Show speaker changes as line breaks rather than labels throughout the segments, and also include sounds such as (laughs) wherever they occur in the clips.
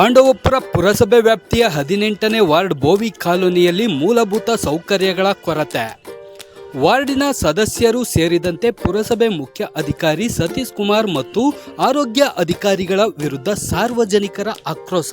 ಪಾಂಡವಪುರ ಪುರಸಭೆ ವ್ಯಾಪ್ತಿಯ ಹದಿನೆಂಟನೇ ವಾರ್ಡ್ ಬೋವಿ ಕಾಲೋನಿಯಲ್ಲಿ ಮೂಲಭೂತ ಸೌಕರ್ಯಗಳ ಕೊರತೆ. ವಾರ್ಡಿನ ಸದಸ್ಯರು ಸೇರಿದಂತೆ ಪುರಸಭೆ ಮುಖ್ಯ ಅಧಿಕಾರಿ ಸತೀಶ್ ಕುಮಾರ್ ಮತ್ತು ಆರೋಗ್ಯ ಅಧಿಕಾರಿಗಳ ವಿರುದ್ಧ ಸಾರ್ವಜನಿಕರ ಆಕ್ರೋಶ.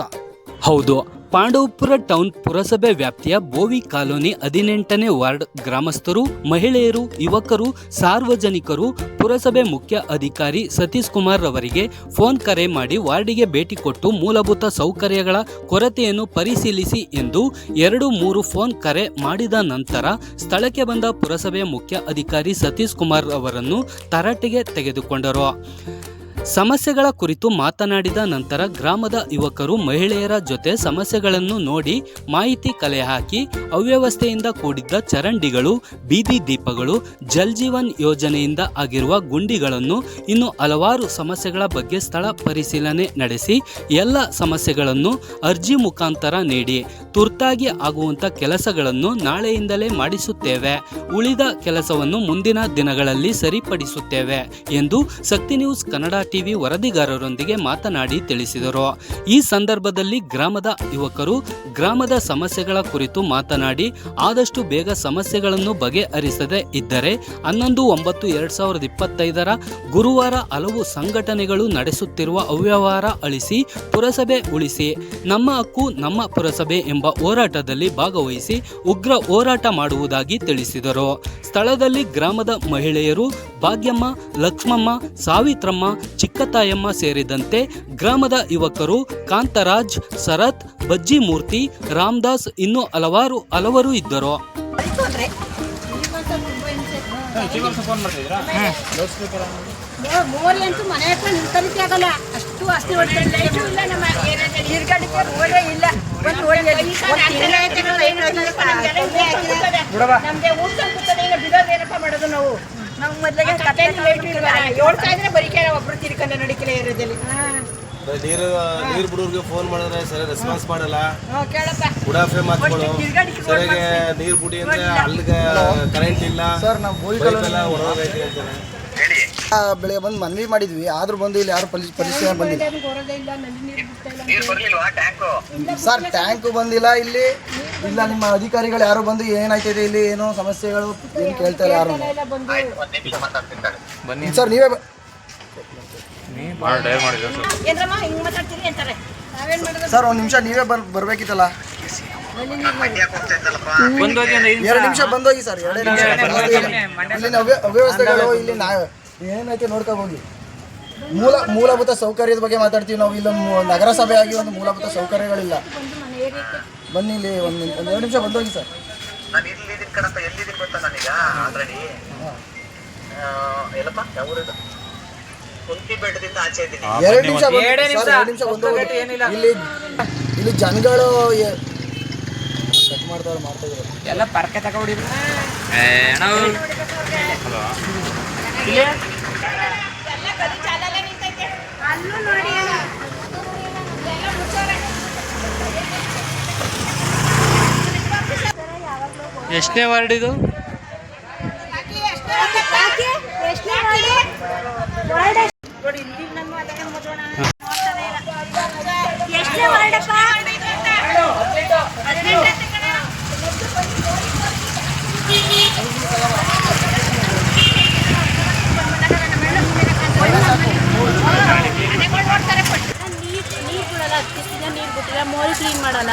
ಹೌದು, ಪಾಂಡವಪುರ ಟೌನ್ ಪುರಸಭೆ ವ್ಯಾಪ್ತಿಯ ಬೋವಿ ಕಾಲೋನಿ ಹದಿನೆಂಟನೇ ವಾರ್ಡ್ ಗ್ರಾಮಸ್ಥರು, ಮಹಿಳೆಯರು, ಯುವಕರು, ಸಾರ್ವಜನಿಕರು, ಪುರಸಭೆ ಮುಖ್ಯ ಅಧಿಕಾರಿ ಸತೀಶ್ ಕುಮಾರ್ ರವರಿಗೆ ಫೋನ್ ಕರೆ ಮಾಡಿ ವಾರ್ಡಿಗೆ ಭೇಟಿ ಕೊಟ್ಟು ಮೂಲಭೂತ ಸೌಕರ್ಯಗಳ ಕೊರತೆಯನ್ನು ಪರಿಶೀಲಿಸಿ ಎಂದು ಎರಡು ಮೂರು ಫೋನ್ ಕರೆ ಮಾಡಿದ ನಂತರ ಸ್ಥಳಕ್ಕೆ ಬಂದ ಪುರಸಭೆ ಮುಖ್ಯ ಅಧಿಕಾರಿ ಸತೀಶ್ ಕುಮಾರ್ ಅವರನ್ನು ತರಾಟೆಗೆ ತೆಗೆದುಕೊಂಡರು. ಸಮಸ್ಯೆಗಳ ಕುರಿತು ಮಾತನಾಡಿದ ನಂತರ ಗ್ರಾಮದ ಯುವಕರು ಮಹಿಳೆಯರ ಜೊತೆ ಸಮಸ್ಯೆಗಳನ್ನು ನೋಡಿ ಮಾಹಿತಿ ಕಲೆ ಹಾಕಿ ಅವ್ಯವಸ್ಥೆಯಿಂದ ಕೂಡಿದ್ದ ಚರಂಡಿಗಳು, ಬೀದಿ ದೀಪಗಳು ಜಲ್ಜೀವನ್ ಯೋಜನೆಯಿಂದ ಆಗಿರುವ ಗುಂಡಿಗಳನ್ನು ಇನ್ನು ಹಲವಾರು ಸಮಸ್ಯೆಗಳ ಬಗ್ಗೆ ಸ್ಥಳ ಪರಿಶೀಲನೆ ನಡೆಸಿ ಎಲ್ಲ ಸಮಸ್ಯೆಗಳನ್ನು ಅರ್ಜಿ ಮುಖಾಂತರ ನೀಡಿ ತುರ್ತಾಗಿ ಆಗುವಂಥ ಕೆಲಸಗಳನ್ನು ನಾಳೆಯಿಂದಲೇ ಮಾಡಿಸುತ್ತೇವೆ. ಉಳಿದ ಕೆಲಸವನ್ನು ಮುಂದಿನ ದಿನಗಳಲ್ಲಿ ಸರಿಪಡಿಸುತ್ತೇವೆ ಎಂದು ಶಕ್ತಿ ನ್ಯೂಸ್ ಕನ್ನಡ ಟಿವಿ ವರದಿಗಾರರೊಂದಿಗೆ ಮಾತನಾಡಿ ತಿಳಿಸಿದರು. ಈ ಸಂದರ್ಭದಲ್ಲಿ ಗ್ರಾಮದ ಯುವಕರು ಗ್ರಾಮದ ಸಮಸ್ಯೆಗಳ ಕುರಿತು ಮಾತನಾಡಿ, ಆದಷ್ಟು ಬೇಗ ಸಮಸ್ಯೆಗಳನ್ನು ಬಗೆಹರಿಸದೇ ಇದ್ದರೆ ಹನ್ನೊಂದು ಒಂಬತ್ತು ಎರಡ್ ಸಾವಿರದ ಇಪ್ಪತ್ತೈದರ ಗುರುವಾರ ಹಲವು ಸಂಘಟನೆಗಳು ನಡೆಸುತ್ತಿರುವ ಅವ್ಯವಹಾರ ಅಳಿಸಿ ಪುರಸಭೆ ಉಳಿಸಿ, ನಮ್ಮ ಹಕ್ಕು ನಮ್ಮ ಪುರಸಭೆ ಎಂಬ ಹೋರಾಟದಲ್ಲಿ ಭಾಗವಹಿಸಿ ಉಗ್ರ ಹೋರಾಟ ಮಾಡುವುದಾಗಿ ತಿಳಿಸಿದರು. ಸ್ಥಳದಲ್ಲಿ ಗ್ರಾಮದ ಮಹಿಳೆಯರು ಭಾಗ್ಯಮ್ಮ, ಲಕ್ಷ್ಮಮ್ಮ, ಸಾವಿತ್ರಮ್ಮ ಚಿಕ್ಕತಾಯಮ್ಮ ಸೇರಿದಂತೆ ಗ್ರಾಮದ ಯುವಕರು ಕಾಂತರಾಜ್ ಶರತ್ ಬಜ್ಜಿಮೂರ್ತಿ ರಾಮದಾಸ್ ಇನ್ನೂ ಹಲವಾರು ಹಲವರು ಇದ್ದರು.
ಮೋರಿ ಅಂತೂ ಮನೆ ಹತ್ರ ನಿಂತಲಿಕ್ಕೆ ಆಗಲ್ಲ. ಅಷ್ಟು ಆಸ್ತಿ ಇಲ್ಲ ನಮ್ಮ ನೀರ್ಗಾಡಿಕೆ ಮೋರೇ ಇಲ್ಲ. ಒಂದು ನಮ್ಗೆ ಊಟ ಬಿಡೋದೇನಪ್ಪ ಮಾಡೋದು ನಾವು? ನಾವು ಮೊದಲಿಗೆ ಹೇಳ್ತಾ ಇದ್ರೆ ಬರೀಕೆ ಒಬ್ರು ತಿರ್ಕೊಂಡ ನಡಿಕೆಲೆ ಇರೋದಲ್ಲಿ
ನೀರು ನೀರು ಬಿಡೋರ್ಗೆ ಫೋನ್ ಮಾಡಿದ್ರೆ ಸರಿ ರೆಸ್ಪಾನ್ಸ್ ಮಾಡಲ್ಲ.
ಕೇಳಪ್ಪ.
ಉಡಾಫೆ ಮಾತುಗಳು ಸರಿಯಾಗಿ ನೀರು ಬಿಡಿ ಅಂದ್ರೆ ಅಲ್ಲಿಗೆ ಕರೆಂಟ್ ಇಲ್ಲ.
ಸರ್ ನಾವು
ಅಂತಾರೆ
ಬೆಳಗ್ಗೆ ಬಂದು ಮನವಿ ಮಾಡಿದ್ವಿ. ಆದ್ರೂ ಬಂದು ಇಲ್ಲಿ ಯಾರು ಪರಿ ಪರಿಶೀಲನೆ ಬಂದಿಲ್ಲ. ಸರ್ ಟ್ಯಾಂಕ್ ಬಂದಿಲ್ಲ ಇಲ್ಲಿ. ಇಲ್ಲ ನಿಮ್ಮ ಅಧಿಕಾರಿಗಳು ಯಾರು ಬಂದು ಏನಾಯ್ತದೆ ಇಲ್ಲಿ? ಏನೋ ಸಮಸ್ಯೆಗಳು? ಏನು ಕೇಳ್ತಾ ಇಲ್ಲ ಯಾರು? ಸರ್ ನೀವೇ ಬ-
ಏನ್ರಮ್ಮ ಹಿಂಗ್ ಮಾತಾಡ್ತೀರಿ ಅಂತಾರೆ. ನಾವೇನ್ ಮಾಡೋದು
ಸರ್ ಒಂದು ನಿಮಿಷ ನೀವೇ ಬರ್ ಬರ್ಬೇಕಿತ್ತಲ್ಲ? ಎರಡು ನಿಮಿಷ ಬಂದೋಗಿ ಸರ್. ಎರಡೇ ನಿಮಿಷ. ಇಲ್ಲಿ ಅವ್ಯ- ಅವ್ಯವಸ್ಥೆಗಳು ಇಲ್ಲಿ ನಾ ಏನೈತೆ ನೋಡ್ಕೊ ಹೋಗಿ. ಮೂಲ ಮೂಲಭೂತ ಸೌಕರ್ಯದ ಬಗ್ಗೆ ಮಾತಾಡ್ತೀವಿ ನಾವು. ಇಲ್ಲೊಂದು ನಗರಸಭೆ ಆಗಿ ಒಂದು ಮೂಲಭೂತ ಸೌಕರ್ಯಗಳಿಲ್ಲ. ಬನ್ನಿ ಇಲ್ಲಿ ಒಂದು ಒಂದು ಎರಡು ನಿಮಿಷ ಬಂದೋಗಿ ಸರ್.
ನಾನು ಇಲ್ಲಿ ಕಣಪ್ಪ ಎಲ್ಲಿದ್ದೀನಿ ಗೊತ್ತಾ ನಾನೀಗ? ಆಲ್ರೆಡಿ ಎಲ್ಲಪ್ಪ ಯಾವ ಊರಿದು ಕುಂತಿ ಬೆಟ್ಟದಿಂದ ಆಚೆ ಇದ್ದೀನಿ.
ಎರಡು ನಿಮಿಷ ಎರಡು ನಿಮಿಷ. ಹೋಗಿ. ಇಲ್ಲಿ ಇಲ್ಲಿ ಜನಗಳು ಕಟ್ ಮಾಡ್ತಾರೆ ಮಾಡ್ತಾ ಇದ್ದಾರೆ.
ಎಲ್ಲ ಪರ್ಕೆ ತಗೊಂಡಿದ್ರು.
ಹಲೋ.
ಎಷ್ಟನೇ ವಾರ್ಡ್ ಇದು
ಎಷ್ಟನೇ ವಾರ್ಡಪ್ಪ
ನೀರ್ ನೀರ್ ಬಿಡಲ್ಲ ಹತ್ತು ದಿನ ನೀರ್ ಬಿಟ್ಟಿಲ್ಲ ಮೋರಿ ಕ್ಲೀನ್ ಮಾಡಲ್ಲ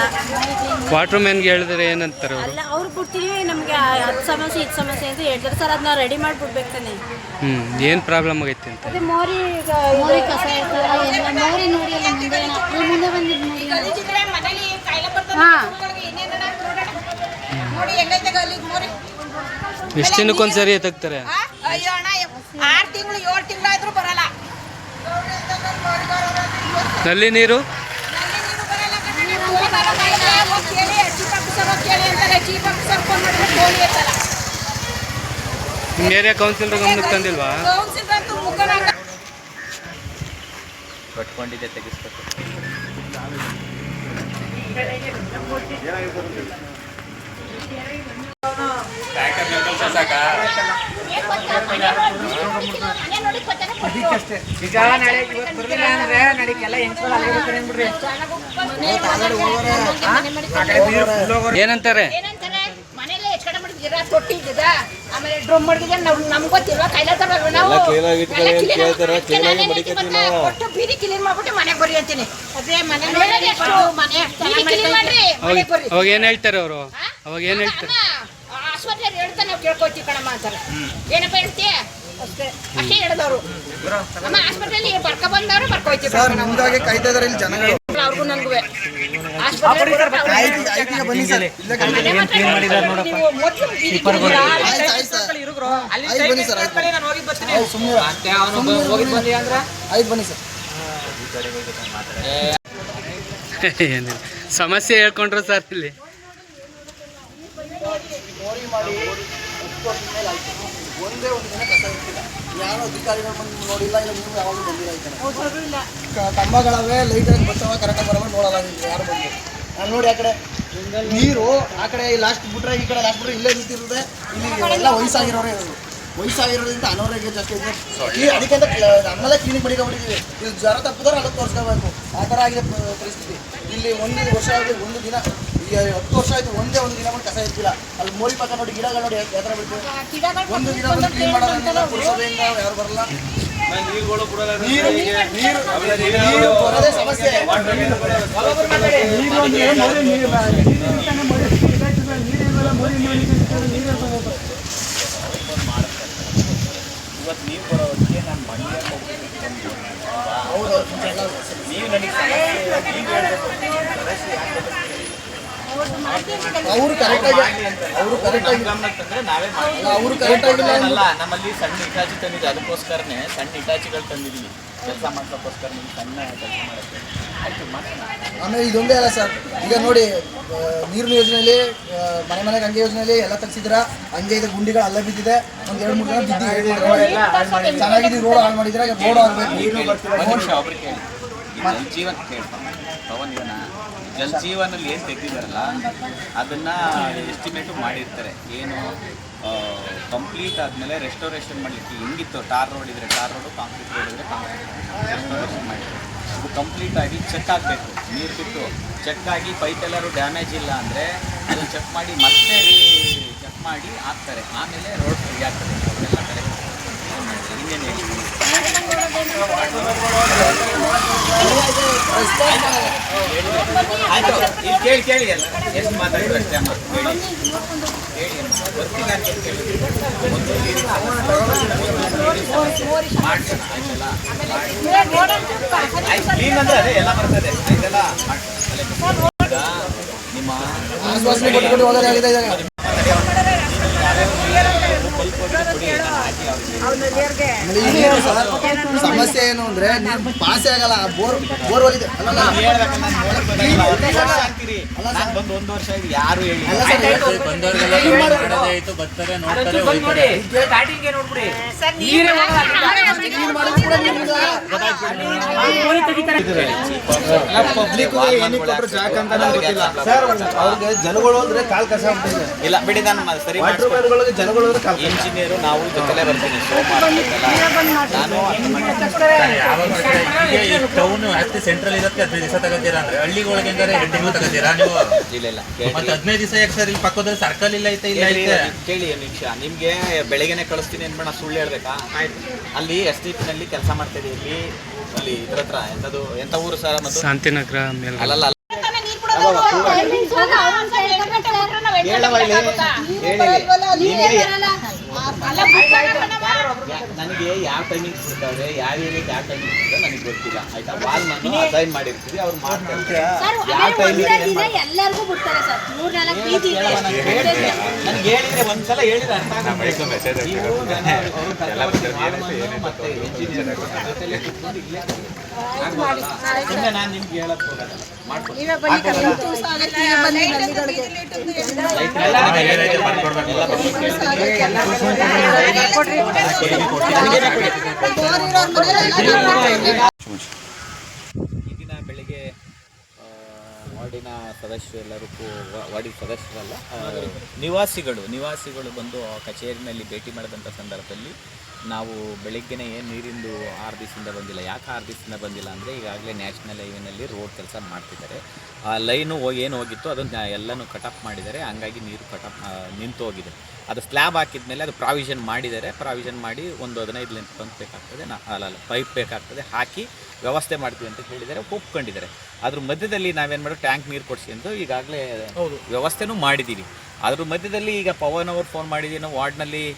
ವಾಟರ್ ಮ್ಯಾನ್ಗೆ ಹೇಳಿದ್ರೆ ಏನಂತಾರೆ ಅವರು?
ಅಲ್ಲ ಅವ್ರು ಬಿಡ್ತೀವಿ ನಮಗೆ ಅದು ಸಮಸ್ಯೆ ಇದು ಸಮಸ್ಯೆ ಅಂತ ಹೇಳ್ತಾರೆ. ಸರ್ ಅದನ್ನ ರೆಡಿ ಮಾಡಿಬಿಡ್ಬೇಕು ತಾನೆ.
ಹ್ಞೂ ಏನು ಪ್ರಾಬ್ಲಮ್ ಆಗೈತೆ ಅಂತ?
ಅದೇ ಮೋರಿ
ಮೋರಿ ಕಸ ಎಲ್ಲ ಮೋರಿ ನೋಡಿ ಅಲ್ಲ ಮುಂದೆ ಅಲ್ಲಿ ಮುಂದೆ ಬಂದಿದ್ದು ನೋಡಿ
ಹಾ.
ಎಷ್ಟು ದಿನಕ್ಕೊಂದು ಸರಿ
ಎತ್ತಾಕ್ತಾರೆ ಅಯ್ಯೋ ಅಣ್ಣ ಆರು ತಿಂಗಳು ಏಳು ತಿಂಗಳಾದ್ರೂ ಬರಲ್ಲ.
ನಲ್ಲಿ ನೀರು? ಏರಿಯಾ ಕೌನ್ಸಿಲರ್ ಗಮನಕ್ಕೆ ತಂದಿಲ್ವಾ?
ಕೌನ್ಸಿಲ್
ಕಟ್ಕೊಂಡಿದ್ದೆ ತೆಗಿಸ್ಬೇಕು.
ಮನೆ
ಈಗ ನಾಳೆ ಇವತ್ತು ಬರ್ಲಿಲ್ಲ ಅಂದ್ರೆ ಅಲ್ಲೇ ಆ ಕಡೆ full ಹೋಗೋರು.
ಏನಂತಾರೆ?
ಏನಂತಾರೆ? ಮನೇಲೆ ಆಮೇಲೆ ಡ್ರಮ್ ಮಾಡಿದ್ರೆ ನಾವು ನಮ್ಗೆ ಗೊತ್ತಿಲ್ವಾ? ನಾವು?
ಎಲ್ಲ clean ಆಗಿ ಇಟ್ಕೊಳ್ಳಿ
ಎಲ್ಲ
ಅಂತ
clean
ಕೇಳ್ತಾರೆ,
ಅದಕ್ಕೆ
clean ಆಗಿ
ನಾನೇನ್
ಮಡಿಕತ್ತೀವಿ
ಹೇಳ್ತೀನಿ
ನಾವು.
ಒಟ್ಟು ಬೀದಿ ಕ್ಲೀನ್ ಮಾಡ್ಬಿಟ್ಟು ಮನೆಗೆ ಬರ್ರಿ ಅಂತೀನಿ. ಅದೇ ಮನೆ ಮನೆ ಬೀದಿ ಕ್ಲೀನ್ ಮಾಡ್ರಿ. ಮನೆಗೆ ಬರ್ರಿ.
ಅವಾಗ ಏನು ಹೇಳ್ತಾರೆ ಅವರು? ಅವಾಗ ಏನು ಹೇಳ್ತಾರೆ?
ಹೇಳ್ತಾರೆ ಹೇಳ್ತಾ ನಾವು ಕೇಳ್ಕೊತೀವಿ ಕಣಮ್ಮ ಅಂತಾರೆ. ಏನಪ್ಪ ಹೇಳ್ತೀಯ? ಅಷ್ಟೇ. ಅಷ್ಟೇ ಹೇಳಿದವರು. ನಮ್ಮ ಆಸ್ಪತ್ರೆಯಲ್ಲಿ ಬರ್ಕ ಬಂದವರು ಬರ್ಕೋಯ್ತೀವಿ
ಸರ್ ನಿಮ್ಗಾಗಿ ಕಾಯ್ತಾ ಇದಾರೆ ಇಲ್ಲಿ ಜನಗಳು.
ಅವ್ರಿಗೂ ನನಗೂ ಆಸ್ಪತ್ರೆ
ಆಯ್ತು ಆಯ್ತು ಬನ್ನಿ ಸರ್. ಇಲ್ಲೇ ಕಾಯ್ತಾ ಇದ್ದಾರೆ.
ನೀವು ಮೊದ್ಲು ಬೀದಿ ಕ್ಲೀನ್ ಮಾಡಿ.
ಆಯ್ತು ಆಯ್ತು ಸರ್
ಅಲ್ಲಿ
ಆಯ್ತು ಬನ್ನಿ ಸರ್
ನಾನು ಹೋಗಿ ಬರ್ತೀನಿ.
ಹೌದು
ಅವನು ಹೋಗಿ ಬಂದಿ ಅಂದ್ರ?
ಆಯ್ತು ಬನ್ನಿ ಸರ್.
ಸಮಸ್ಯೆ ಹೇಳ್ಕೊಂಡ್ರು ಸರ್ ಇಲ್ಲಿ.
ಒಂದೇ ಒಂದು ದಿನ ಕಸ ಇರ್ತಿಲ್ಲ ಯಾರು ಅಧಿಕಾರಿಗಳು ಬಂದು ನೋಡಿಲ್ಲ ಇಲ್ಲ ನೀವು ಯಾವಾಗಲೂ ಬಂದಿಲ್ಲ ಕ- ಕಂಬಗಳವೆ ಲೈಟಾಗಿ ಬರ್ತವ ಕರೆಕ್ಟಾಗಿ ಬರೋಣ ನೋಡಲ್ಲ ನೀವು ಯಾರು ಬಂದು. ನಾನು ನೋಡಿ ಆ ಕಡೆ ನೀರು ಆ ಕಡೆ ಲಾಸ್ಟ್ ಬಿಟ್ರೆ ಈ ಕಡೆ ಲಾಸ್ಟ್ ಬಿಟ್ರೆ ಇಲ್ಲೇ ನಿಂತಿರುತ್ತೆ. ಇಲ್ಲಿ ಎಲ್ಲ ವಯಸ್ಸಾಗಿರೋರೇ ಇರೋದು. ವಯಸ್ಸಾಗಿರೋದ್ರಿಂದ ಅನಾರೋಗ್ಯ ಜಾಸ್ತಿ ಇದೆ. ಈ ಅದಕ್ಕೆ ನಮ್ಮಲ್ಲೇ ಕ್ಲಿನಿಕ್ ಮಡಿಕೊಂಡಿದ್ದೀವಿ ಇಲ್ಲಿ ಜ್ವರ ತಪ್ಪಿದ್ರೆ ಅದಕ್ಕೆ ತೋರಿಸ್ಕೋಬೇಕು. ಆ ಥರ ಆಗಿದೆ ಪರಿಸ್ಥಿತಿ. ಇಲ್ಲಿ ಒಂದು ವರ್ಷ ಆಗಲಿ ಒಂದು ದಿನ. ಈಗ ಹತ್ತು ವರ್ಷ ಆಯ್ತು ಒಂದೇ ಒಂದು ಗಿಡ ಕೂಡ ಕಸ ಇರ್ತಿಲ್ಲ ಅಲ್ಲಿ ಮೋರಿ ಪಕ್ಕ ನೋಡಿ ಗಿಡಗಳು ನೋಡಿ ಯಾತ್ರ ಬಿಟ್ಟು ಒಂದು ದಿನ ಬಂದು ಕ್ಲೀನ್ ಮಾಡೋದ್ರಿಂದ ಯಾರು ಬರಲ್ಲ
ನೀರುಗಳು ಕೂಡ
ನೀರು ನೀರು ನೀರು ಬರೋದೇ ಸಮಸ್ಯೆ ನೀರು ಅಂದ್ರೆ ಮೋರಿ ನೀರು
ಇವತ್ತು ಬರೋದಕ್ಕೆ ನಾನು ನೀವು ನನಗೆ ಸಮಸ್ಯೆ ನೀವು ಹೇಳ್ಬೇಕು
ಅವರು ಕರೆಕ್ಟಾಗಿ ಅವರು ಕರೆಕ್ಟಾಗಿ
ಗಮನಕ್ಕೆ ತಂದ್ರೆ ನಾವೇ ಮಾಡ್ತೀವಿ.
ಅವರು ಕರೆಕ್ಟಾಗಿಲ್ಲ
ಅಲ್ಲ ನಮ್ಮಲ್ಲಿ ಸಣ್ಣ ಇಟಾಚಿ ತಂದಿದೆ ಅದಕ್ಕೋಸ್ಕರನೇ ಸಣ್ಣ ಇಟಾಚಿಗಳು ತಂದಿದ್ದೀವಿ. ಕೆಲಸ ಮಾಡ್ಸೋಕ್ಕೋಸ್ಕರ ನಿಮ್ಗೆ ಸಣ್ಣ ಕೆಲಸ ಮಾಡೋಕ್ಕೆ.
ಆಮೇಲೆ ಇದೊಂದೇ ಅಲ್ಲ ಸರ್. ಈಗ ನೋಡಿ ನೀರಿನ ಯೋಜನೆಯಲ್ಲಿ ಮನೆ ಮನೆ ಮನೆಗೆ ಹಂಗೆ ಯೋಜನೆಯಲ್ಲಿ ಎಲ್ಲ ತರಿಸಿದ್ರ ಹಂಗೆ ಇದೆ ಗುಂಡಿಗಳು ಅಲ್ಲ ಬಿದ್ದಿದೆ. ಒಂದ್ ಎರಡು ಮೂರು ಜನ ಬಿದ್ದಿದೆ ಚೆನ್ನಾಗಿದೆ ರೋಡ್ ಹಾಳು ಮಾಡಿದ್ರೆ ರೋಡ್ ಆಗಬೇಕು
ಜೀವನ ಕೇಳ್ತಾನೆ ಪವನ್ ಇವನ ಜಲ್ ಜೀವನಲ್ಲಿ ಏನು ತೆಗ್ದಿದಾರಲ್ಲ ಅದನ್ನು ಎಸ್ಟಿಮೇಟು ಮಾಡಿರ್ತಾರೆ. ಏನು ಕಂಪ್ಲೀಟ್ ಆದಮೇಲೆ ರೆಸ್ಟೋರೇಷನ್ ಮಾಡಲಿಕ್ಕೆ ಹೆಂಗಿತ್ತು. ಟಾರ್ ರೋಡ್ ಇದ್ದರೆ ಟಾರ್ ರೋಡು ಕಾಂಕ್ರೀಟ್ ರೋಡ್ ಇದ್ದರೆ ಕಾಂಕ್ರೀಟ್ ರೆಸ್ಟೋರೇಷನ್ ಮಾಡಿರ್ತಾರೆ ಇದು ಕಂಪ್ಲೀಟ್ ಆಗಿ ಚೆಕ್ ಆಗಬೇಕು. ನೀರು ಬಿಟ್ಟು ಚೆಕ್ ಆಗಿ ಪೈಪ್ ಎಲ್ಲರೂ ಡ್ಯಾಮೇಜ್ ಇಲ್ಲ ಅಂದರೆ ಅದನ್ನು ಚೆಕ್ ಮಾಡಿ ಮತ್ತೆ ರೀ ಚೆಕ್ ಮಾಡಿ ಹಾಕ್ತಾರೆ. ಆಮೇಲೆ ರೋಡ್ ಫ್ರೀ ಆಗ್ತದೆ. ಎಲ್ಲ ಹೇಳಿ ಆಯ್ತು. ಕೇಳಿ ಕೇಳಿ ಅಲ್ಲ ಎಷ್ಟು ಮಾತಾಡಿದ್ರು ಅಷ್ಟೇ ಅಮ್ಮ. ಕೇಳಿ. ಅಮ್ಮ. ಬರ್ತೀನಿ ಅಂತ ಕೇಳಿ ಒಂದು ಮಾಡ್ಸೋಣ ಆಯ್ತಲ್ಲ ಆಯ್ತು ಕ್ಲೀನ್ ಅಂದ್ರೆ ಅದೇ ಎಲ್ಲ ಬರ್ತದೆ ಆಯ್ತಲ್ಲ. ನಿಮ್ಮ
ಆಶ್ವಾಸನೆ ಆಗಿದೆ ನೀರು ಸಮಸ್ಯೆ ಏನು ಅಂದ್ರೆ ಪಾಸೆ ಪಾಸೇ ಆಗಲ್ಲ ಬೋರ್
ಬೋರ್ ಒಂದು ವರ್ಷ ಯಾರು ಹೇಳಿ
ಅಲ್ಲ ಸರ್
ಬಂದು ನೋಡಿ ಸ್ಟಾರ್ಟಿಂಗ್ ನೋಡ್ಬಿಡಿ. ನೀರೇ ಹೋಗಲ್ಲ. ಅಲ್ಲಿಂದ.
ಕ್ಲೀನ್ ಮಾಡಿದ್ರು ಕೂಡ ನೀರಿಲ್ಲ
ಪಬ್ಲಿಕ್ ಏನಕ್ಕೆ ಕೊಟ್ಟರು ಜಾಗ ಅಂತ ನನಗೆ ಗೊತ್ತಿಲ್ಲ. ಸರ್ ಅವ್ರಿಗೆ ಜನಗಳು ಅಂದ್ರೆ ಕಾಲ್ ಕಸ
ಇಲ್ಲ ಬಿಡಿ ನಾನು ಸರಿ
ಜನಗಳು ಅಂದ್ರೆ ಕಾಲ್
ಇಂಜಿನಿಯರು ನಾವು ಜೊತೆಲೇ ಬರ್ತೀನಿ
ಟೌನ್ ಅಷ್ಟೇ ಸೆಂಟ್ರಲ್ ಇರೋದಕ್ಕೆ ಹದಿನೈದು ದಿವಸ ತಗೋತೀರಾ ಅಂದ್ರೆ ಹಳ್ಳಿಗಳಿಗೆ ಹೆಂಗಾರೆ ಎರಡು ತಿಂಗಳು ತಗೋತೀರಾ ನೀವು
ಇಲ್ಲ. ಇಲ್ಲ
ಮತ್ತೆ ಹದಿನೈದು ದಿವಸ ಯಾಕೆ ಸರ್ ಇಲ್ಲಿ. ಪಕ್ಕದಲ್ಲಿ ಸರ್ಕಲ್ ಇಲ್ಲ ಐತೆ ಇಲ್ಲ
ಕೇಳಿ
ಐತೆ
ಕೇಳಿ ನಿಮಿಷ ನಿಮ್ಗೆ ಬೆಳಗ್ಗೆನೆ ಕಳಿಸ್ತೀನಿ ಅನ್ಬೇಡ ಸುಳ್ಳು ಹೇಳ್ಬೇಕಾ ಅಲ್ಲಿ ಎಸ್ ಟಿ ಪಿನಲ್ಲಿ ಕೆಲಸ ಮಾಡ್ತಾ ಇದೀವಿ ಇಲ್ಲಿ. ಅಲ್ಲಿ ಇದ್ರ ಹತ್ರ ಎಂತದು ಎಂತ ಊರು ಸರ್ ಮತ್ತು
ಶಾಂತಿನಗರ
ಅಲ್ಲಲ್ಲ ಹೇಳವ ಇಲ್ಲಿ ಹೇಳಿ ನಿಮ್ಗೆ ನನಗೆ ಯಾವ ಟೈಮಿಂಗ್ ಬಿಡ್ತಾವ್ರೆ ಯಾವ ಏರಿಯಾಗೆ ಯಾವ ಟೈಮಿಂಗ್ ಬಿಡ್ತಾರೆ ನನಗೆ ಗೊತ್ತಿಲ್ಲ ಆಯ್ತಾ? ವಾಲ್ ನಾನು ಅಸೈನ್ ಮಾಡಿರ್ತೀವಿ ಅವ್ರು ಮಾಡ್ತಾರೆ ಯಾವ ಟೈಮಿಂಗ್
ಎಲ್ಲರಿಗೂ ಬಿಡ್ತಾರೆ ಸರ್. ಮೂರು ನಾಲ್ಕು ಬೀದಿ ಇದೆ.
ನನಗೆ ಹೇಳಿದ್ರೆ ಒಂದ್ಸಲ ಹೇಳಿದ್ರೆ ಅರ್ಥ. ನೀವು ಅವ್ರು (laughs) ಕರ್ಕೊಂಡು ವಾಲ್ಮನ್ನು ಮತ್ತೆ ಇಂಜಿನಿಯರ್ ಜೊತೆಲಿ ಕೂತ್ಕೊಂಡು ಇಲ್ಲೇ ಆಗ್ಬೋದಲ್ಲ? ನಾನು ನಿಮ್ಗೆ ಹೇಳಕ್ ಹೋಗಲ್ಲ? ಮಾಡ್ಕೊಡಿ.
ನೀವೇ ಬನ್ನಿ ಬನ್ನಿ ನಲ್ಲಿಗಳಿಗೆ
ಎಲ್ಲ
ಏರಿಯಾಗೆ ಬರ್ಕೊಡ್ಬೇಕು.
ಎಲ್ಲ ಬರ್ಕೊಡ್ತೀನಿ. ಈ ದಿನ ಬೆಳಿಗ್ಗೆ ಆ, ವಾರ್ಡಿನ ಸದಸ್ಯರು ಎಲ್ಲರೂ ಕೂ- ವಾ- ವಾರ್ಡಿನ ಸದಸ್ಯರಲ್ಲ ನಿವಾಸಿಗಳು ನಿವಾಸಿಗಳು ಬಂದು ಕಚೇರಿನಲ್ಲಿ ಭೇಟಿ ಮಾಡಿದಂಥ ಸಂದರ್ಭದಲ್ಲಿ ನಾವು ಬೆಳಿಗ್ಗೆನೇ ಏನು ನೀರಿಂದು ಆರು ದಿವಸದಿಂದ ಬಂದಿಲ್ಲ. ಯಾಕೆ ಆರು ದಿವಸದಿಂದ ಬಂದಿಲ್ಲ ಅಂದರೆ ಈಗಾಗಲೇ ನ್ಯಾಷನಲ್ ಹೈವೇನಲ್ಲಿ ರೋಡ್ ಕೆಲಸ ಮಾಡ್ತಿದ್ದಾರೆ. ಆ ಲೈನು ಏನು ಹೋಗಿತ್ತು ಅದನ್ನು ಎಲ್ಲನೂ ಕಟಪ್ ಮಾಡಿದ್ದಾರೆ. ಹಂಗಾಗಿ ನೀರು ಕಟಪ್ ನಿಂತು ಹೋಗಿದೆ. ಅದು ಸ್ಲ್ಯಾಬ್ ಹಾಕಿದ ಮೇಲೆ ಅದು ಪ್ರಾವಿಷನ್ ಮಾಡಿದ್ದಾರೆ. ಪ್ರಾವಿಷನ್ ಮಾಡಿ ಒಂದು ಹದಿನೈದು ಲೆಂತ್ ಪಂಪ್ ಬೇಕಾಗ್ತದೆ. ನಾ ಅಲ್ಲ ಅಲ್ಲ ಪೈಪ್ ಬೇಕಾಗ್ತದೆ. ಹಾಕಿ ವ್ಯವಸ್ಥೆ ಮಾಡ್ತೀವಿ ಅಂತ ಹೇಳಿದ್ದಾರೆ. ಒಪ್ಕೊಂಡಿದ್ದಾರೆ. ಅದ್ರ ಮಧ್ಯದಲ್ಲಿ ನಾವೇನು ಮಾಡೋ ಟ್ಯಾಂಕ್ ನೀರು ಕೊಡಿಸಿ ಅಂತ ಈಗಾಗಲೇ ವ್ಯವಸ್ಥೆನೂ ಮಾಡಿದ್ದೀವಿ. ಅದ್ರ ಮಧ್ಯದಲ್ಲಿ ಈಗ ಪವನ್ ಅವರು ಫೋನ್ ಮಾಡಿದ್ದೀವಿ ವಾರ್ಡ್ನಲ್ಲಿ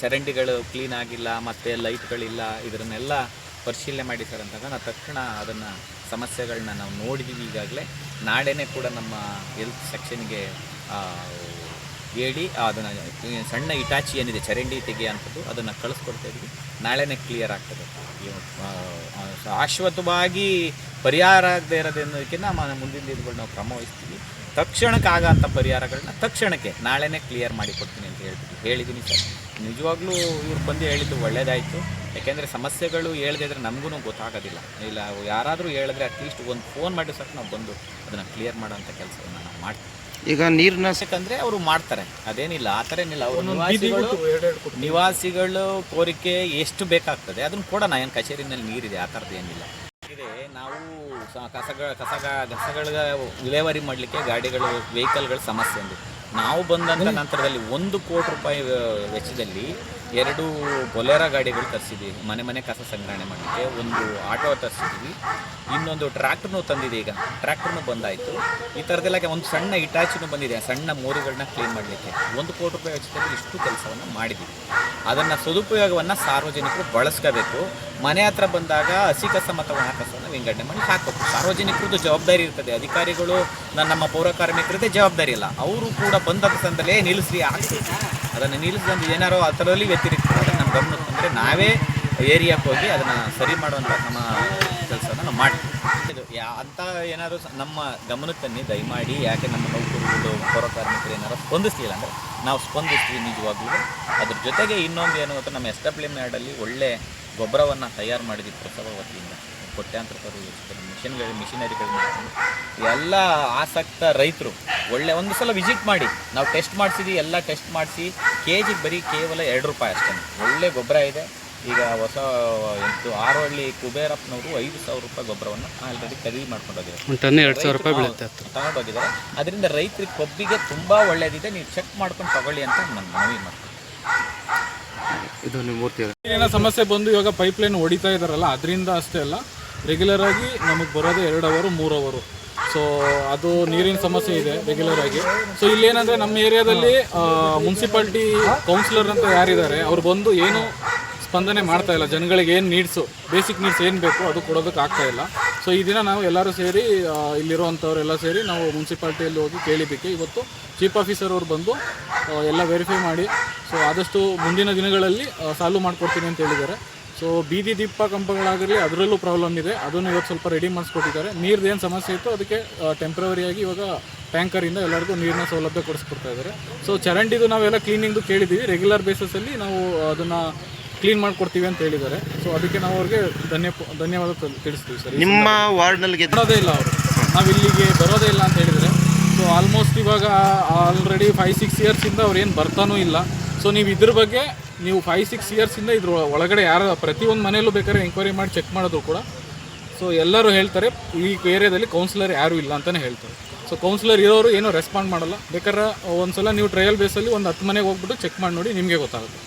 ಚರಂಡಿಗಳು ಕ್ಲೀನ್ ಆಗಿಲ್ಲ, ಮತ್ತು ಲೈಟ್ಗಳಿಲ್ಲ ಇದನ್ನೆಲ್ಲ ಪರಿಶೀಲನೆ ಮಾಡಿ ಸರ್ ಅಂತಂದ್ರೆ ನಾವು ತಕ್ಷಣ ಅದನ್ನು ಸಮಸ್ಯೆಗಳನ್ನ ನಾವು ನೋಡಿದ್ದೀವಿ ಈಗಾಗಲೇ. ನಾಳೆನೇ ಕೂಡ ನಮ್ಮ ಹೆಲ್ತ್ ಸೆಕ್ಷನ್ಗೆ ಹೇಳಿ ಅದನ್ನು, ಸಣ್ಣ ಇಟಾಚಿ ಏನಿದೆ, ಚರಂಡಿ ತೆಗೆಯುವಂಥದ್ದು ಅದನ್ನು ಕಳಿಸ್ಕೊಡ್ತಾ ಇದ್ವಿ. ನಾಳೆನೇ ಕ್ಲಿಯರ್ ಆಗ್ತದೆ. ಶಾಶ್ವತವಾಗಿ ಪರಿಹಾರ ಆಗದೆ ಇರೋದೇನೋದಕ್ಕಿಂತ ಮ- ಮುಂದಿನ ದಿನಗಳು ನಾವು ಕ್ರಮ ವಹಿಸ್ತೀವಿ ತಕ್ಷಣಕ್ಕೆ ಆಗೋಂಥ ಪರಿಹಾರಗಳನ್ನ ತಕ್ಷಣಕ್ಕೆ ನಾಳೆನೇ ಕ್ಲಿಯರ್ ಮಾಡಿ ಕೊಡ್ತೀನಿ ಅಂತ ಹೇಳ್ಬಿಟ್ಟು ಹೇಳಿದ್ದೀನಿ ಸರ್. ನಿಜವಾಗ್ಲೂ ಇವ್ರು ಬಂದು ಹೇಳಿದ್ದು ಒಳ್ಳೇದಾಯಿತು. ಯಾಕೆಂದರೆ ಸಮಸ್ಯೆಗಳು ಹೇಳದೇ ಇದ್ರೆ ನಮಗೂ ಗೊತ್ತಾಗೋದಿಲ್ಲ. ಇಲ್ಲ ಯಾರಾದರೂ ಹೇಳಿದ್ರೆ ಅಟ್ಲೀಸ್ಟ್ ಒಂದು ಫೋನ್ ಮಾಡಿ ಸರ್ ನಾವು ಬಂದು ಅದನ್ನು ಕ್ಲಿಯರ್ ಮಾಡೋಂಥ ಕೆಲಸವನ್ನು ನಾವು ಮಾಡ್ತೀವಿ.
ಈಗ ನೀರಿನ
ಯಾಕಂದ್ರೆ ಅವರು ಮಾಡ್ತಾರೆ. ಅದೇನಿಲ್ಲ ಆ ಥರ ಏನಿಲ್ಲ. ಅವರು ನಿವಾಸಿಗಳು ನಿವಾಸಿಗಳು ಕೋರಿಕೆ ಎಷ್ಟು ಬೇಕಾಗ್ತದೆ ಅದನ್ನು ಕೊಡೋಣ. ಏನು ಕಚೇರಿನಲ್ಲಿ ನೀರಿದೆ ಆ ಥರದ್ದು ಏನಿಲ್ಲ. ಇದೆ ನಾವು ಕಸಗಳ ಕಸಗ ಕಸಗಳ ವಿಲೇವಾರಿ ಮಾಡಲಿಕ್ಕೆ ಗಾಡಿಗಳು ವೆಹಿಕಲ್ಗಳ ಸಮಸ್ಯೆ ಒಂದು ನಾವು ಬಂದಂಥ ನಂತರದಲ್ಲಿ ಒಂದು ಕೋಟಿ ರೂಪಾಯಿ ವೆಚ್ಚದಲ್ಲಿ ಎರಡು ಬೊಲೆರಾ ಗಾಡಿಗಳು ತರಿಸಿದ್ವಿ. ಮನೆ ಮನೆ ಕಸ ಸಂಗ್ರಹಣೆ ಮಾಡಲಿಕ್ಕೆ ಒಂದು ಆಟೋ ತರಿಸಿದ್ದೀವಿ ಇನ್ನೊಂದು ಟ್ರ್ಯಾಕ್ಟರ್ನು ತಂದಿದೆ ಈಗ. ಟ್ರ್ಯಾಕ್ಟರ್ನು ಬಂದಾಯಿತು. ಈ ಥರದ್ದೆಲ್ಲ ಒಂದು ಸಣ್ಣ ಇಟಾಚಿನೂ ಬಂದಿದೆ. ಸಣ್ಣ ಮೋರಿಗಳನ್ನ ಕ್ಲೀನ್ ಮಾಡಲಿಕ್ಕೆ. ಒಂದು ಕೋಟಿ ರೂಪಾಯಿ ವೆಚ್ಚದಲ್ಲಿ ಇಷ್ಟು ಕೆಲಸವನ್ನು ಮಾಡಿದ್ದೀವಿ ಅದನ್ನು ಸದುಪಯೋಗವನ್ನು ಸಾರ್ವಜನಿಕರು ಬಳಸ್ಕೋಬೇಕು. ಮನೆ ಹತ್ರ ಬಂದಾಗ ಹಸಿ ಕಸ ಮತ್ತು ಒಣ ಕಸವನ್ನು ವಿಂಗಡಣೆ ಮಾಡಿ ಹಾಕಬೇಕು. ಸಾರ್ವಜನಿಕರದ್ದು ಜವಾಬ್ದಾರಿ ಇರ್ತದೆ. ಅಧಿಕಾರಿಗಳು ನನ್ನ ನಮ್ಮ ಪೌರ ಜವಾಬ್ದಾರಿ ಇಲ್ಲ ಅವರು ಕೂಡ ಬಂದ ಸಂದಲೇ ನಿಲ್ಲಿಸಿ ಹಾಕ್ಬೇಕು ಅದನ್ನು ನಿಲ್ಲಿಸಿದಂದು ಏನಾರೋ ಆ ಥರದಲ್ಲಿ ವ್ಯತಿರಿಕ್ತ. ನಮ್ಮ ಗಮನಕ್ಕೆ ಅಂದರೆ ನಾವೇ ಏರಿಯಾಕ್ಕೆ ಹೋಗಿ ಅದನ್ನು ಸರಿ ಮಾಡುವಂಥ ನಮ್ಮ ಕೆಲಸನ ನಾವು ಮಾಡ್ತೀವಿ. ಇದು ಯಾ ಅಂತ ಏನಾದರೂ ನಮ್ಮ ಗಮನಕ್ಕೆ ತನ್ನಿ ದಯಮಾಡಿ ಯಾಕೆ ನಮ್ಮ ನೌಕರರು ಪೌರ ಕಾರ್ಮಿಕರು ಏನಾರು ಸ್ಪಂದಿಸ್ಲಿಲ್ಲ ಅಂದರೆ ನಾವು ಸ್ಪಂದಿಸ್ತೀವಿ ನಿಜವಾಗ್ಲೂ. ಅದ್ರ ಜೊತೆಗೆ ಇನ್ನೊಂದು ಏನು ಅಂತ ನಮ್ಮ ಎಸ್ ಡಬ್ಲ್ಯೂ ಒಳ್ಳೆ ಗೊಬ್ಬರವನ್ನು ತಯಾರು ಮಾಡಿದ್ವಿ ಪ್ರಸವ ವತಿಯಿಂದ. ಕೋಟ್ಯಾಂತರ ರೂಪಾಯಿ ಮಿಷನ್ಗಳು ಮಿಷಿನರಿಗಳು ಎಲ್ಲ ಆಸಕ್ತ ರೈತರು ಒಳ್ಳೆ ಒಂದು ಸಲ ವಿಸಿಟ್ ಮಾಡಿ. ನಾವು ಟೆಸ್ಟ್ ಮಾಡಿಸಿದ್ವಿ ಎಲ್ಲ ಟೆಸ್ಟ್ ಮಾಡಿಸಿ ಕೆ ಜಿಗೆ ಬರೀ ಕೇವಲ ಎರಡು ರೂಪಾಯಿ ಅಷ್ಟೇ. ಒಳ್ಳೆ ಗೊಬ್ಬರ ಇದೆ. ಈಗ ಹೊಸ ಇದು ಆರೋಹಳ್ಳಿ ಕುಬೇರಪ್ಪನವರು ಐದು ಸಾವಿರ ರೂಪಾಯಿ ಗೊಬ್ಬರವನ್ನು ಆಲ್ರೆಡಿ ಖರೀದಿ ಮಾಡ್ಕೊಂಡು ಹೋಗಿದ್ದಾರೆ.
ಹತ್ತು
ಅದರಿಂದ ರೈತರಿಗೆ ಕೊಬ್ಬಿಗೆ ತುಂಬ ಒಳ್ಳೆಯದಿದೆ ನೀವು ಚೆಕ್ ಮಾಡ್ಕೊಂಡು ತಗೊಳ್ಳಿ ಅಂತ ನಾನು ಮನವಿ ಮಾಡ್ತೀನಿ.
ಇದು ನಿಮ್ಮ ಮೂರ್ತಿ
ಏನೋ ಸಮಸ್ಯೆ ಬಂದು ಇವಾಗ ಪೈಪ್ ಲೈನ್ ಹೊಡಿತಾ ಇದ್ದಾರಲ್ಲ ಅದರಿಂದ ಅಷ್ಟೇ ಅಲ್ಲ? ರೆಗ್ಯುಲರ್ ಆಗಿ ನಮಗೆ ಬರೋದು ಎರಡು ಅವರು ಮೂರು ಅವರು ಸೊ ಅದು ನೀರಿನ ಸಮಸ್ಯೆ ಇದೆ ರೆಗ್ಯುಲರ್ ಆಗಿ. ಸೊ ಇಲ್ಲೇನಂದರೆ ನಮ್ಮ ಏರಿಯಾದಲ್ಲಿ ಮುನ್ಸಿಪಾಲ್ಟಿ ಕೌನ್ಸಿಲರ್ ಅಂತ ಯಾರಿದ್ದಾರೆ, ಅವ್ರು ಬಂದು ಏನು ಸ್ಪಂದನೆ ಮಾಡ್ತಾ ಇಲ್ಲ. ಜನಗಳಿಗೆ ಏನು ನೀಡ್ಸು ಬೇಸಿಕ್ ನೀಡ್ಸ್ ಏನು ಬೇಕು ಅದು ಕೊಡೋದಕ್ಕೆ ಆಗ್ತಾ ಇಲ್ಲ. ಸೊ ಈ ದಿನ ನಾವು ಎಲ್ಲರೂ ಸೇರಿ ಇಲ್ಲಿರುವಂಥವರೆಲ್ಲ ಸೇರಿ ನಾವು ಮುನ್ಸಿಪಾಲ್ಟಿಯಲ್ಲಿ ಹೋಗಿ ಕೇಳಿದ್ದಕ್ಕೆ ಇವತ್ತು ಚೀಫ್ ಆಫೀಸರ್ ಅವ್ರು ಬಂದು ಎಲ್ಲ ವೆರಿಫೈ ಮಾಡಿ ಸೊ ಆದಷ್ಟು ಮುಂದಿನ ದಿನಗಳಲ್ಲಿ ಸಾಲ್ವ್ ಮಾಡಿಕೊಡ್ತೀನಿ ಅಂತ ಹೇಳಿದ್ದಾರೆ. ಸೊ ಬೀದಿ ದೀಪ ಕಂಬಗಳಾಗಲಿ ಅದರಲ್ಲೂ ಪ್ರಾಬ್ಲಮ್ ಇದೆ. ಅದನ್ನು ಇವತ್ತು ಸ್ವಲ್ಪ ರೆಡಿ ಮಾಡಿಸ್ಕೊಟ್ಟಿದ್ದಾರೆ. ನೀರ್ದು ಏನು ಸಮಸ್ಯೆ ಇತ್ತು ಅದಕ್ಕೆ ಟೆಂಪ್ರವರಿಯಾಗಿ ಇವಾಗ ಟ್ಯಾಂಕರಿಂದ ಎಲ್ಲರಿಗೂ ನೀರಿನ ಸೌಲಭ್ಯ ಕೊಡಿಸ್ಕೊಡ್ತಾ ಇದ್ದಾರೆ. ಸೊ ಚರಂಡಿದು ನಾವೆಲ್ಲ ಕ್ಲೀನಿಂಗ್ದು ಕೇಳಿದ್ದೀವಿ. ರೆಗ್ಯುಲರ್ ಬೇಸಸಲ್ಲಿ ನಾವು ಅದನ್ನು ಕ್ಲೀನ್ ಮಾಡಿಕೊಡ್ತೀವಿ ಅಂತ ಹೇಳಿದ್ದಾರೆ. ಸೊ ಅದಕ್ಕೆ ನಾವು ಅವ್ರಿಗೆ ಧನ್ಯ ಧನ್ಯವಾದ ತಿಳಿಸ್ತೀವಿ ಸರ್.
ನಿಮ್ಮ ವಾರ್ಡ್ನಲ್ಲಿ
ಗೆದ್ದೋದೇ ಇಲ್ಲ ಅವರು. ನಾವು ಇಲ್ಲಿಗೆ ಬರೋದೇ ಇಲ್ಲ ಅಂತ ಹೇಳಿದರೆ ಸೊ ಆಲ್ಮೋಸ್ಟ್ ಇವಾಗ ಆಲ್ರೆಡಿ ಫೈವ್ ಸಿಕ್ಸ್ ಇಯರ್ಸಿಂದ ಅವ್ರು ಏನು ಬರ್ತಾನೂ ಇಲ್ಲ. ಸೊ ನೀವು ಇದ್ರ ಬಗ್ಗೆ ನೀವು ಫೈವ್ ಸಿಕ್ಸ್ ಇಯರ್ಸಿಂದ ಇದ್ರ ಒಳಗಡೆ ಯಾರು ಪ್ರತಿಯೊಂದು ಮನೆಯಲ್ಲೂ ಬೇಕಾದ್ರೆ ಎಂಕ್ವೈರಿ ಮಾಡಿ ಚೆಕ್ ಮಾಡಿದ್ರು ಕೂಡ. ಸೊ ಎಲ್ಲರೂ ಹೇಳ್ತಾರೆ, ಈ ಏರಿಯಾದಲ್ಲಿ ಕೌನ್ಸಿಲರ್ ಯಾರೂ ಇಲ್ಲ ಅಂತಲೇ ಹೇಳ್ತಾರೆ. ಸೊ ಕೌನ್ಸಿಲರ್ ಇರೋರು ಏನೂ ರೆಸ್ಪಾಂಡ್ ಮಾಡಲ್ಲ. ಬೇಕಾದ್ರೆ ಒಂದ್ಸಲ ನೀವು ಟ್ರಯಲ್ ಬೇಸಲ್ಲಿ ಒಂದು ಹತ್ತು ಮನೆಗೆ ಹೋಗ್ಬಿಟ್ಟು ಚೆಕ್ ಮಾಡಿ ನೋಡಿ, ನಿಮಗೆ ಗೊತ್ತಾಗುತ್ತೆ.